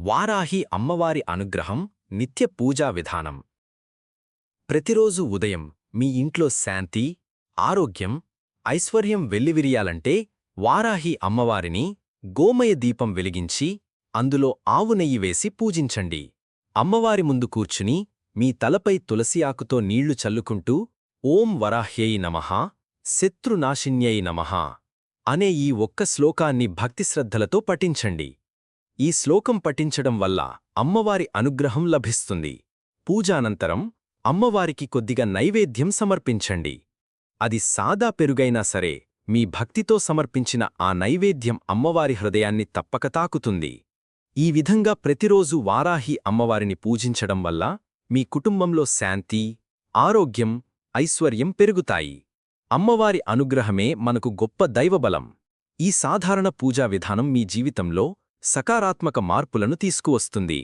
వారాహి అమ్మవారి అనుగ్రహం నిత్య పూజా విధానం. ప్రతిరోజు ఉదయం మీ ఇంట్లో శాంతి ఆరోగ్యం ఐశ్వర్యం వెల్లివిరియాలంటే వారాహి అమ్మవారిని గోమయ దీపం వెలిగించి అందులో ఆవు నెయ్యి వేసి పూజించండి. అమ్మవారి ముందు కూర్చుని మీ తలపై తులసి ఆకుతో నీళ్ళు చల్లుకుంటూ ఓం వరాహ్యై నమః శత్రునాశిన్యై నమః అనే ఈ ఒక్క శ్లోకాన్ని భక్తిశ్రద్ధలతో పఠించండి. ఈ శ్లోకం పఠించడం వల్ల అమ్మవారి అనుగ్రహం లభిస్తుంది. పూజానంతరం అమ్మవారికి కొద్దిగా నైవేద్యం సమర్పించండి. అది సాదా పెరుగైనా సరే మీ భక్తితో సమర్పించిన ఆ నైవేద్యం అమ్మవారి హృదయాన్ని తప్పక తాకుతుంది. ఈ విధంగా ప్రతిరోజు వారాహి అమ్మవారిని పూజించడం వల్ల మీ కుటుంబంలో శాంతి ఆరోగ్యం ఐశ్వర్యం పెరుగుతాయి. అమ్మవారి అనుగ్రహమే మనకు గొప్ప దైవబలం. ఈ సాధారణ పూజా విధానం మీ జీవితంలో సకారాత్మక మార్పులను తీసుకువస్తుంది.